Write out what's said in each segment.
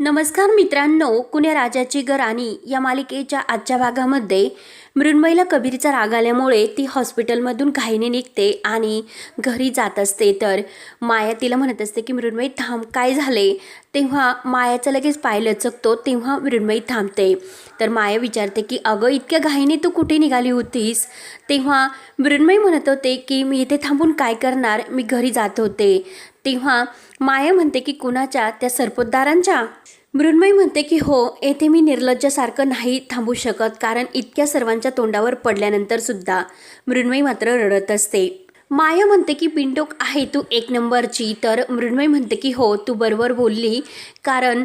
नमस्कार मित्रांनो कुण्या राजाची गराणी या मालिकेच्या आजच्या भागामध्ये मृण्मयीला कबीरचा राग आल्यामुळे ती हॉस्पिटलमधून घाईने निघते आणि घरी जात असते. तर माया तिला म्हणत असते की मृण्मयी थांब काय झाले? तेव्हा मायाचं लगेच पाय लचकतो तेव्हा मृण्मयी थांबते. तर माया विचारते की अगं इतक्या घाईने तू कुठे निघाली होतीस? तेव्हा मृण्मयी म्हणत होते की मी इथे थांबून काय करणार? मी घरी जात होते. तेव्हा माया म्हणते की कुणाच्या? त्या सरपोतदारांच्या? मृण्मयी म्हणते की हो येथे मी निर्लज्जासारखं नाही थांबू शकत कारण इतक्या सर्वांच्या तोंडावर पडल्यानंतर सुद्धा मृण्मयी मात्र रडत असते. माया म्हणते की पिंटोक आहे तू एक नंबरची. तर मृण्मयी म्हणते की हो तू बरोबर बोलली कारण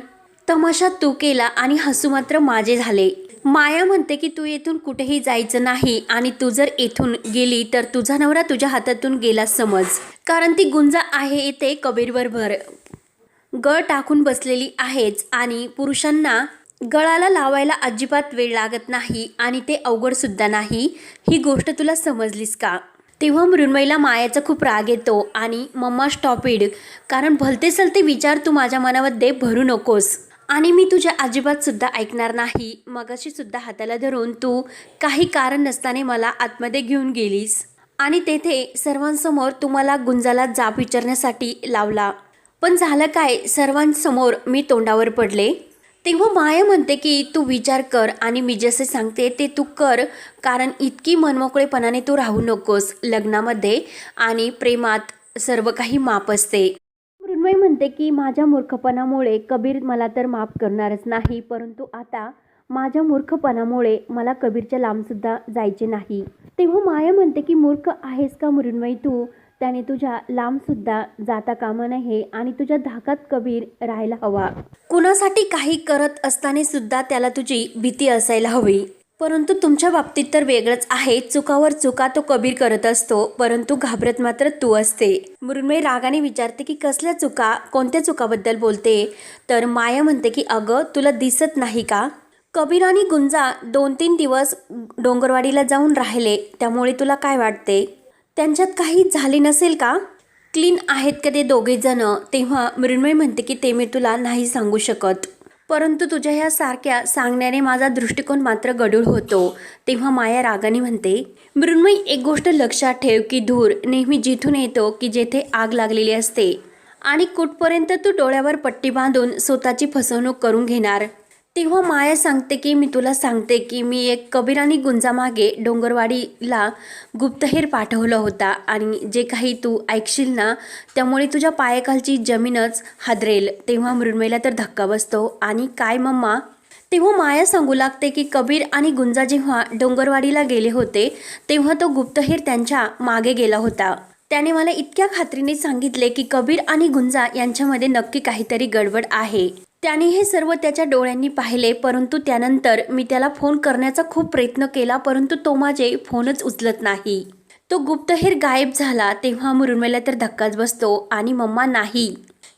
तमाशा तू केला आणि हसू मात्र माझे झाले. माया म्हणते की तू येथून कुठेही जायचं नाही आणि तू जर येथून गेली तर तुझा नवरा तुझ्या हातातून गेला समज. कारण ती गुंजा आहे येथे कबीरबरोबर गळ टाकून बसलेली आहेच आणि पुरुषांना गळाला लावायला अजिबात वेळ लागत नाही आणि ते अवघड सुद्धा नाही. ही गोष्ट तुला समजलीस का? तेव्हा मृण्मयीला मायाचा खूप राग येतो आणि मम्मा स्टॉपिड. कारण भलते सलते विचार तू माझ्या मनामध्ये भरू नकोस. आणि मी तुझ्या अजिबातसुद्धा ऐकणार नाही. मगाशीसुद्धा हाताला धरून तू काही कारण नसताना मला आतमध्ये घेऊन गेलीस. आणि तेथे सर्वांसमोर तुम्हाला गुंजाला जाब विचारण्यासाठी लावला. पण झालं काय? सर्वांसमोर मी तोंडावर पडले. तेव्हा माया म्हणते की तू विचार कर आणि मी जसे सांगते ते तू कर कारण इतकी मनमोकळेपणाने तू राहू नकोस लग्नामध्ये आणि प्रेमात सर्व काही माप असते. मृण्मयी म्हणते की माझ्या मूर्खपणामुळे कबीर मला तर माफ करणारच नाही परंतु आता माझ्या मूर्खपणामुळे मला कबीरच्या लांबसुद्धा जायचे नाही. तेव्हा माया म्हणते की मूर्ख आहेस का मृण्मयी तू? त्याने तुझ्या लांबसुद्धा जाता कामा नये आणि तुझ्या धाकात कबीर राहायला हवा. कुणासाठी काही करत असताना सुद्धा त्याला तुझी भीती असायला हवी. परंतु तुमच्या बाबतीत तर वेगळंच आहे. चुकावर चुका तो कबीर करत असतो परंतु घाबरत मात्र तू असते. मृण्मयी रागाने विचारते की कसल्या चुका? कोणत्या चुकाबद्दल बोलते? तर माया म्हणते की अगं तुला दिसत नाही का? कबीर आणि गुंजा दोन तीन दिवस डोंगरवाडीला जाऊन राहिले. त्यामुळे तुला काय वाटते? त्यांच्यात काही झाले नसेल का? क्लीन आहेत का ते दोघेजणं? तेव्हा मृण्मयी म्हणते की ते मी तुला नाही सांगू शकत. परंतु तुझ्या ह्या सारख्या सांगण्याने माझा दृष्टिकोन मात्र गडूळ होतो. तेव्हा माया रागाने म्हणते मृण्मयी एक गोष्ट लक्षात ठेव की धूर नेहमी जिथून येतो की जेथे आग लागलेली असते. आणि कुठपर्यंत तू डोळ्यावर पट्टी बांधून स्वतःची फसवणूक करून घेणार? तेव्हा हो माया सांगते की मी तुला सांगते की मी एक कबीर आणि गुंजामागे डोंगरवाडीला गुप्तहेर पाठवलं होता आणि जे काही तू ऐकशील ना त्यामुळे तुझ्या पायाखालची जमीनच हादरेल. तेव्हा मृण्मयला तर धक्का बसतो. आणि काय मम्मा? तेव्हा हो माया सांगू लागते की कबीर आणि गुंजा जेव्हा डोंगरवाडीला गेले होते तेव्हा तो गुप्तहेर त्यांच्या मागे गेला होता. त्याने मला इतक्या खात्रीने सांगितले की कबीर आणि गुंजा यांच्यामध्ये नक्की काहीतरी गडबड आहे. त्याने हे सर्व त्याच्या डोळ्यांनी पाहिले परंतु त्यानंतर मी त्याला फोन करण्याचा खूप प्रयत्न केला परंतु तो माझे फोनच उचलत नाही. तो गुप्तहेर गायब झाला तेव्हा मृण्मयीला तर धक्काच बसतो आणि मम्मा नाही.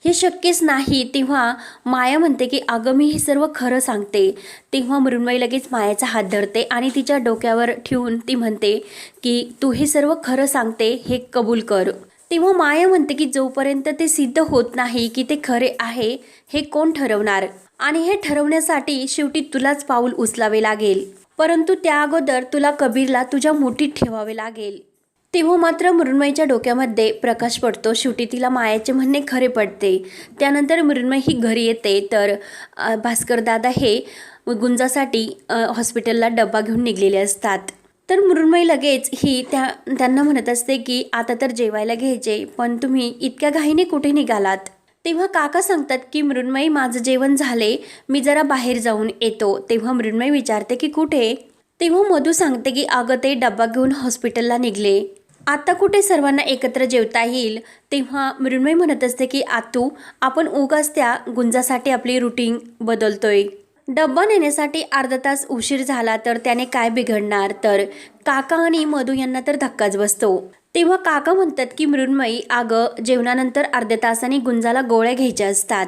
हे शक्यच नाही तेव्हा माया म्हणते की अगं मी हे सर्व खरं सांगते. तेव्हा मृण्मयी लगेच मायाचा हात धरते आणि तिच्या डोक्यावर ठेवून ती म्हणते की तू हे सर्व खरं सांगते हे कबूल कर. तेव्हा माया म्हणते की जोपर्यंत ते सिद्ध होत नाही की ते खरे आहे हे कोण ठरवणार? आणि हे ठरवण्यासाठी शेवटी तुलाच पाऊल उचलावे लागेल. परंतु त्या अगोदर तुला कबीरला तुझ्या मुठीत ठेवावे लागेल. तेव्हा मात्र मृण्मयीच्या डोक्यामध्ये प्रकाश पडतो. शेवटी तिला मायाचे म्हणणे खरे पडते. त्यानंतर मृण्मयी ही घरी येते. तर भास्करदादा भास्कर दादा हे गुंजासाठी हॉस्पिटलला डब्बा घेऊन निघलेले असतात. तर मृण्मयी लगेच ही त्या त्यांना म्हणत असते की आता तर जेवायला घ्यायचे पण तुम्ही इतक्या घाईने कुठे निघालात? तेव्हा काका सांगतात की मृण्मयी माझं जेवण झाले. मी जरा बाहेर जाऊन येतो. तेव्हा मृण्मयी विचारते की कुठे? तेव्हा मधू सांगते की अगं ते डब्बा घेऊन हॉस्पिटलला निघले. आता कुठे सर्वांना एकत्र जेवता येईल? तेव्हा मृण्मयी म्हणत असते की आतू आपण उगाच त्या गुंजासाठी आपली रुटीन बदलतोय. डब्बा नेण्यासाठी अर्धा तास उशीर झाला तर त्याने काय बिघडणार? तर काका आणि मधू यांना तर धक्काच बसतो. तेव्हा काका म्हणतात की मृण्मयी अगं जेवणानंतर अर्ध्या तासाने गुंजाला गोळ्या घ्यायच्या असतात.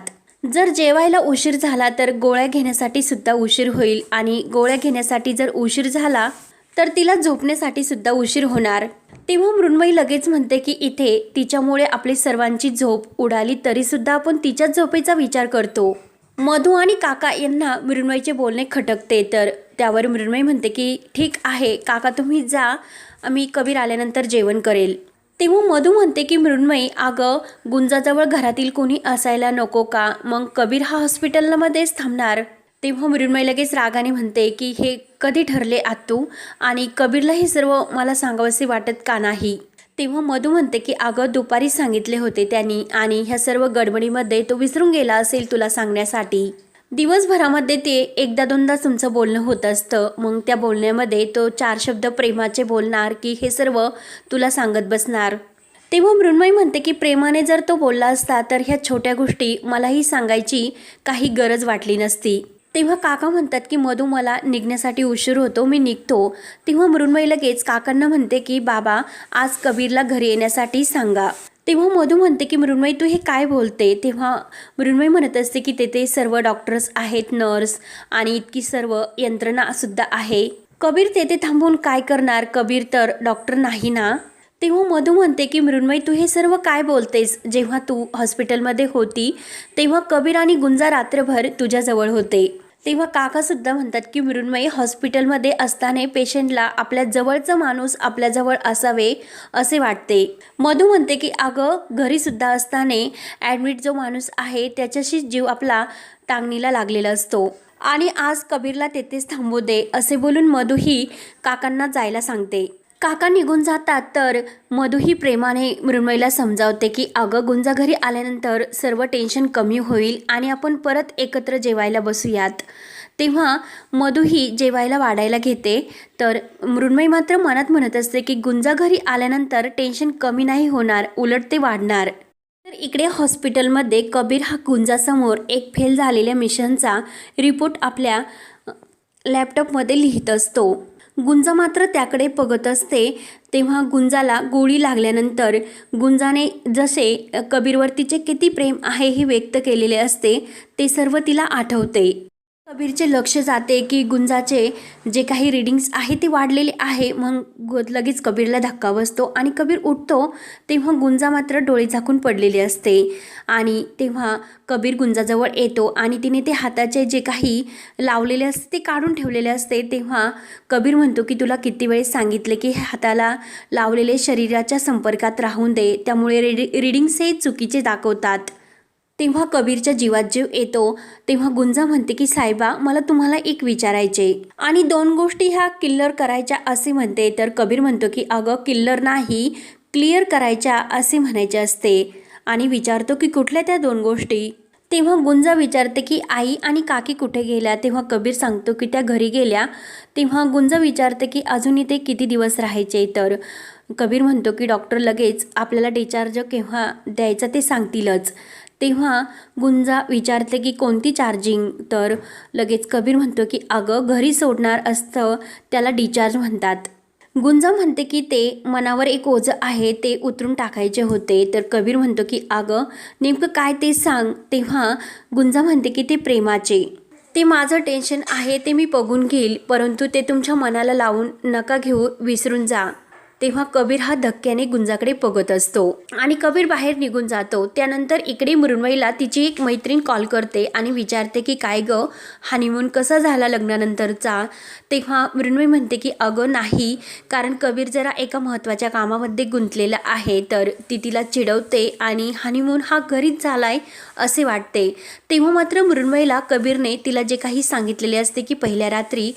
जर जेवायला उशीर झाला तर गोळ्या घेण्यासाठी सुद्धा उशीर होईल आणि गोळ्या घेण्यासाठी जर उशीर झाला तर तिला झोपण्यासाठी सुद्धा उशीर होणार. तेव्हा मृण्मयी लगेच म्हणते की इथे तिच्यामुळे आपली सर्वांची झोप उडाली तरीसुद्धा आपण तिच्याच झोपेचा विचार करतो. मधू आणि काका यांना मृण्मयीचे बोलणे खटकते. तर त्यावर मृण्मयी म्हणते की ठीक आहे काका तुम्ही जा. मी कबीर आल्यानंतर जेवण करेल. तेव्हा मधू म्हणते की मृण्मयी अगं गुंजाजवळ घरातील कोणी असायला नको का? मग कबीर हा हॉस्पिटलमध्येच थांबणार. तेव्हा मृण्मयी लगेच रागाने म्हणते की हे कधी ठरले आत्तू? आणि कबीरला हे सर्व मला सांगावेसे वाटत का नाही? तेव्हा मधू म्हणते की अगं दुपारी सांगितले होते त्यांनी आणि ह्या सर्व गडबडीमध्ये तो विसरून गेला असेल तुला सांगण्यासाठी. दिवसभरामध्ये ते एकदा दोनदा तुमचं बोलणं होत असतं. मग त्या बोलण्यामध्ये तो चार शब्द प्रेमाचे बोलणार की हे सर्व तुला सांगत बसणार. तेव्हा मृण्मयी म्हणते की प्रेमाने जर तो बोलला असता तर ह्या छोट्या गोष्टी मलाही सांगायची काही गरज वाटली नसती. तेव्हा काका म्हणतात की मधू मला निघण्यासाठी उशीर होतो मी निघतो. तेव्हा मृण्मयी लगेच काकांना म्हणते की बाबा आज कबीरला घरी येण्यासाठी सांगा. तेव्हा मधू म्हणते की मृण्मयी तू हे काय बोलते? तेव्हा मृण्मयी म्हणत असते की तेथे सर्व डॉक्टर्स आहेत नर्स आणि इतकी सर्व यंत्रणा सुद्धा आहे. कबीर तेथे थांबून काय करणार? कबीर तर डॉक्टर नाही ना? तेव्हा मधू म्हणते की मृण्मयी तू हे सर्व काय बोलतेस? जेव्हा तू हॉस्पिटलमध्ये होती तेव्हा कबीर आणि गुंजा रात्रभर तुझ्याजवळ होते. तेव्हा काकासुद्धा म्हणतात की मृण्मयी हॉस्पिटलमध्ये असताना पेशंटला आपल्या जवळचा माणूस आपल्याजवळ असावे असे वाटते. मधू म्हणते की अगं घरीसुद्धा असताना ॲडमिट जो माणूस आहे त्याच्याशी जीव आपला टांगणीला लागलेला असतो. आणि आज कबीरला तेथेच थांबू दे असे बोलून मधूही काकांना जायला सांगते. काका निघून जातात तर मधुही प्रेमाने मृण्मयीला समजावते की अगं गुंजा घरी आल्यानंतर सर्व टेन्शन कमी होईल आणि आपण परत एकत्र जेवायला बसूयात. तेव्हा मधुही जेवायला वाढायला घेते तर मृण्मयी मात्र मनात म्हणत असते की गुंजा घरी आल्यानंतर टेन्शन कमी नाही होणार उलट ते वाढणार. तर इकडे हॉस्पिटलमध्ये कबीर हा गुंजासमोर एक फेल झालेल्या मिशनचा रिपोर्ट आपल्या लॅपटॉपमध्ये लिहित असतो. गुंज मात्र त्याकडे बघत असते. तेव्हा गुंजाला गोळी लागल्यानंतर गुंजाने जसे कबीरवरतीचे किती प्रेम आहे हे व्यक्त केलेले असते ते सर्व तिला आठवते. कबीरचे लक्ष जाते की गुंजाचे जे काही रिडिंग्स आहे ते वाढलेले आहे. मग लगेच कबीरला धक्का बसतो आणि कबीर उठतो तेव्हा गुंजा मात्र डोळे झाकून पडलेली असते. आणि तेव्हा कबीर गुंजाजवळ येतो आणि तिने ते हाताचे जे काही लावलेले असते ते काढून ठेवलेले असते. तेव्हा कबीर म्हणतो की तुला किती वेळेस सांगितले की हाताला लावलेले शरीराच्या संपर्कात राहून दे. त्यामुळे रिडि रिडिंग्स हे चुकीचे दाखवतात. तेव्हा कबीरच्या जीवात जीव येतो. तेव्हा गुंजा म्हणते की साहेबा मला तुम्हाला एक विचारायचे आणि दोन गोष्टी ह्या किल्लर करायच्या असे म्हणते. तर कबीर म्हणतो की अगं किल्लर नाही क्लिअर करायच्या असे म्हणायचे असते. आणि विचारतो की कुठल्या त्या दोन गोष्टी? तेव्हा गुंजा विचारते की आई आणि काकी कुठे गेल्या? तेव्हा कबीर सांगतो की त्या घरी गेल्या. तेव्हा गुंजा विचारते की अजून इथे किती दिवस राहायचे? तर कबीर म्हणतो की डॉक्टर लगेच आपल्याला डिचार्ज केव्हा द्यायचा ते सांगतीलच. तेव्हा गुंजा विचारते की कोणती चार्जिंग तर लगेच कबीर म्हणतो की अगं घरी सोडणार असतं त्याला डिचार्ज म्हणतात. गुंजा म्हणते की ते मनावर एक ओझं आहे ते उतरून टाकायचे होते. तर कबीर म्हणतो की अगं नेमकं काय ते सांग. तेव्हा गुंजा म्हणते की ते प्रेमाचे. ते माझं टेन्शन आहे ते मी बघून घेईल परंतु ते तुमच्या मनाला लावून नका घेऊ विसरून जा. तेव्हा कबीर हा धक्क्याने गुंजाकडे बघत असतो. आणि कबीर बाहेर निघून जातो. त्यानंतर इकडे मृण्मयीला तिची एक मैत्रीण कॉल करते आणि विचारते की काय ग? हनीमून कसा झाला लग्नानंतरचा? तेव्हा मृण्मयी म्हणते की अगं नाही. कारण कबीर जरा एका महत्त्वाच्या कामामध्ये गुंतलेला आहे. तर ती तिला चिडवते आणि हनीमून हा घरीच झालाय असे वाटते. तेव्हा मात्र मृण्मयीला कबीरने तिला जे काही सांगितलेले असते की पहिल्या रात्री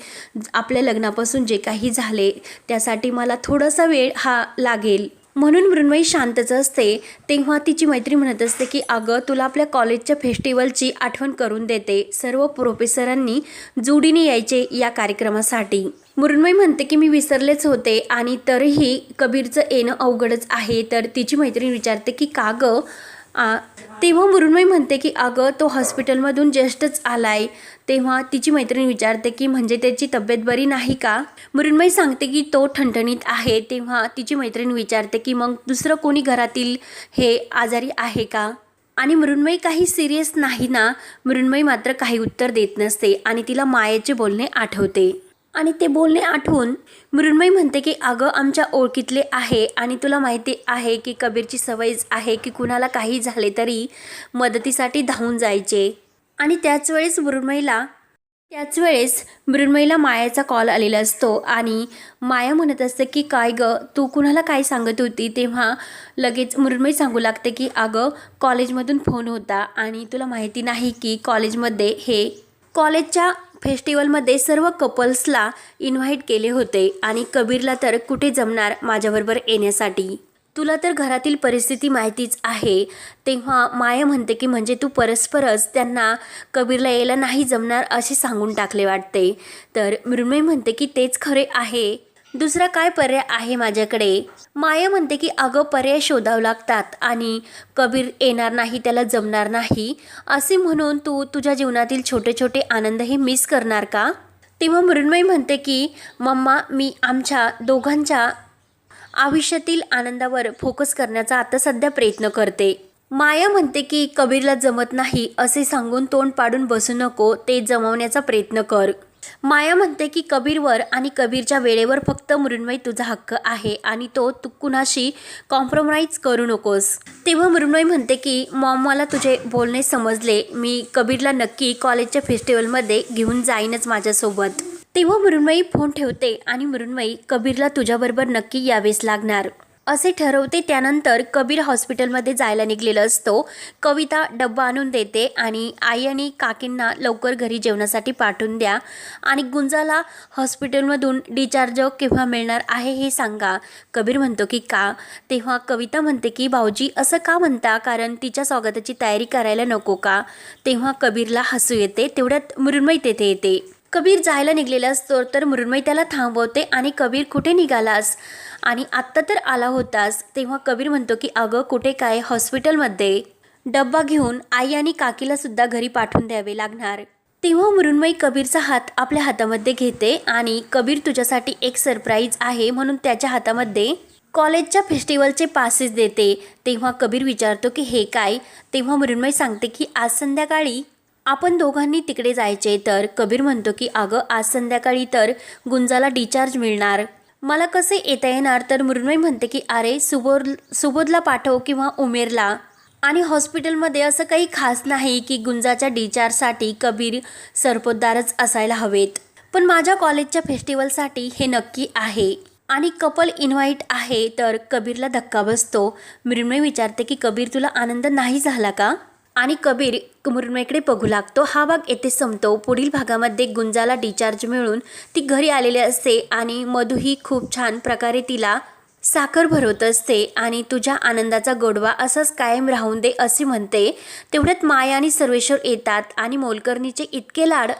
आपल्या लग्नापासून जे काही झाले त्यासाठी मला थोडासा वेळ हा लागेल. म्हणून मृण्मयी शांतच असते. तेव्हा तिची मैत्री म्हणत असते की अगं तुला आपल्या कॉलेजच्या फेस्टिवलची आठवण करून देते. सर्व प्रोफेसरांनी जोडीने यायचे या कार्यक्रमासाठी. मृण्मयी म्हणते की मी विसरलेच होते आणि तरीही कबीरचं येणं अवघडच आहे. तर तिची मैत्रीण विचारते की का गं? तेव्हा मृण्मयी म्हणते की अगं तो हॉस्पिटलमधून जस्टच आलाय. तेव्हा तिची मैत्रीण विचारते की म्हणजे त्याची तब्येत बरी नाही का? मृण्मयी सांगते की तो ठणठणीत आहे. तेव्हा तिची मैत्रीण विचारते की मग दुसरं कोणी घरातील हे आजारी आहे का? आणि मृण्मयी काही सिरियस नाही ना. मृण्मयी मात्र काही उत्तर देत नसते आणि तिला मायेचे बोलणे आठवते. आणि ते बोलणे आठवून मृण्मयी म्हणते की अगं आमच्या ओळखीतले आहे आणि तुला माहिती आहे की कबीरची सवयच आहे की कुणाला काही झाले तरी मदतीसाठी धावून जायचे. आणि त्याच वेळेस मृण्मयीला त्याच वेळेस मृण्मयीला मायाचा कॉल आलेला असतो आणि माया म्हणत असते की काय ग तू कुणाला काय सांगत होती? तेव्हा लगेच मृण्मयी सांगू लागते की अगं कॉलेजमधून फोन होता आणि तुला माहिती नाही की कॉलेजमध्ये हे कॉलेजच्या फेस्टिवलमध्ये सर्व कपल्सला इन्व्हाइट केले होते आणि कबीरला तर कुठे जमणार माझ्याबरोबर येण्यासाठी? तुला तर घरातील परिस्थिती माहितीच आहे. तेव्हा माया म्हणते की म्हणजे तू परस्परच त्यांना कबीरला यायला नाही जमणार असे सांगून टाकले वाटते. तर मृण्मय म्हणते की तेच खरे आहे. दुसरा काय पर्याय आहे माझ्याकडे? माया म्हणते की अगं पर्याय शोधावं लागतात आणि कबीर येणार नाही त्याला जमणार नाही. असे म्हणून तू तुझ्या जीवनातील छोटे छोटे आनंद हे मिस करणार का? तेव्हा मृण्मयी म्हणते की मम्मा मी आमच्या दोघांच्या आयुष्यातील आनंदावर फोकस करण्याचा आता सध्या प्रयत्न करते. माया म्हणते की कबीरला जमत नाही असे सांगून तोंड पाडून बसू नको ते जमवण्याचा प्रयत्न कर. माया म्हणते की कबीरवर आणि कबीरच्या वेळेवर फक्त मृण्मयी तुझा हक्क आहे आणि तो तू कुणाशी कॉम्प्रोमाइज करू नकोस. तेव्हा मृण्मयी म्हणते की मॉम मला तुझे बोलणे समजले. मी कबीरला नक्की कॉलेजच्या फेस्टिवलमध्ये घेऊन जाईनच माझ्यासोबत. तेव्हा मृण्मयी फोन ठेवते आणि मृण्मयी कबीरला तुझ्याबरोबर नक्की यावेच लागणार. असे ठरवते त्यानंतर कबीर हॉस्पिटलमध्ये जायला निघलेला असतो. कविता डब्बा आणून देते आणि आई आणि काकींना लवकर घरी जेवणासाठी पाठवून द्या. आणि गुंजाला हॉस्पिटलमधून डिचार्ज केव्हा मिळणार आहे हे सांगा. कबीर म्हणतो की का? तेव्हा कविता म्हणते की भाऊजी असं का म्हणता? कारण तिच्या स्वागताची तयारी करायला नको का? तेव्हा कबीरला हसू येते. तेवढ्यात मृण्मयी तेथे येते. कबीर जायला निघलेला असतो तर मृण्मयी त्याला थांबवते आणि कबीर कुठे निघालास? आणि आत्ता तर आला होतास तेव्हा कबीर म्हणतो की अगं कुठे काय? हॉस्पिटलमध्ये. डब्बा घेऊन आई आणि काकीला सुद्धा घरी पाठवून द्यावे लागणार. तेव्हा मृण्मयी कबीरचा हात आपल्या हातामध्ये घेते आणि कबीर तुझ्यासाठी एक सरप्राईज आहे म्हणून त्याच्या हातामध्ये कॉलेजच्या फेस्टिवलचे पासेस देते. तेव्हा कबीर विचारतो की हे काय? तेव्हा मृण्मयी सांगते की आज संध्याकाळी आपण दोघांनी तिकडे जायचे तर कबीर म्हणतो की अगं आज संध्याकाळी तर गुंजाला डिचार्ज मिळणार. मला कसे येता येणार? तर मृण्मयी म्हणते की अरे सुबोध सुबोधला पाठव किंवा उमेरला. आणि हॉस्पिटलमध्ये असं काही खास नाही की गुंजाच्या डिचार्जसाठी कबीर सरपोतदारच असायला हवेत. पण माझ्या कॉलेजच्या फेस्टिवलसाठी हे नक्की आहे. आणि कपल इन्व्हाइट आहे तर कबीरला धक्का बसतो. मृण्मयी विचारते की कबीर तुला आनंद नाही झाला का? आणि कबीर मृण्मयीकडे बघू लागतो. हा भाग येथे संपतो. पुढील भागामध्ये गुंजाला डिचार्ज मिळून ती घरी आलेली असते आणि मधूही खूप छान प्रकारे तिला साखर भरवत असते आणि तुझ्या आनंदाचा गोडवा असाच कायम राहून दे असे म्हणते. तेवढ्यात माया आणि सर्वेश्वर येतात आणि मोलकर्णीचे इतके लाड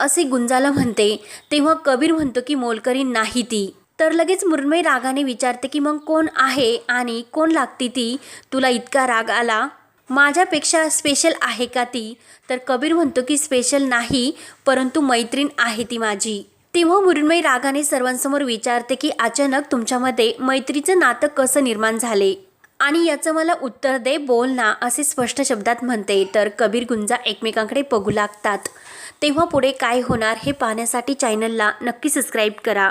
असे गुंजाला म्हणते. तेव्हा कबीर म्हणतो की मोलकरी नाही ती. तर लगेच मृण्मय रागाने विचारते की मग कोण आहे आणि कोण लागती ती? तुला इतका राग आला? माझ्यापेक्षा स्पेशल आहे का ती? तर कबीर म्हणतो की स्पेशल नाही परंतु मैत्रीण आहे ती माझी. तेव्हा मृण्मयी रागाने सर्वांसमोर विचारते की अचानक तुमच्यामध्ये मैत्रीचं नातं कसं निर्माण झाले? आणि याचं मला उत्तर दे बोल ना असे स्पष्ट शब्दात म्हणते. तर कबीर गुंजा एकमेकांकडे बघू लागतात. तेव्हा पुढे काय होणार हे पाहण्यासाठी चॅनलला नक्की सबस्क्राईब करा.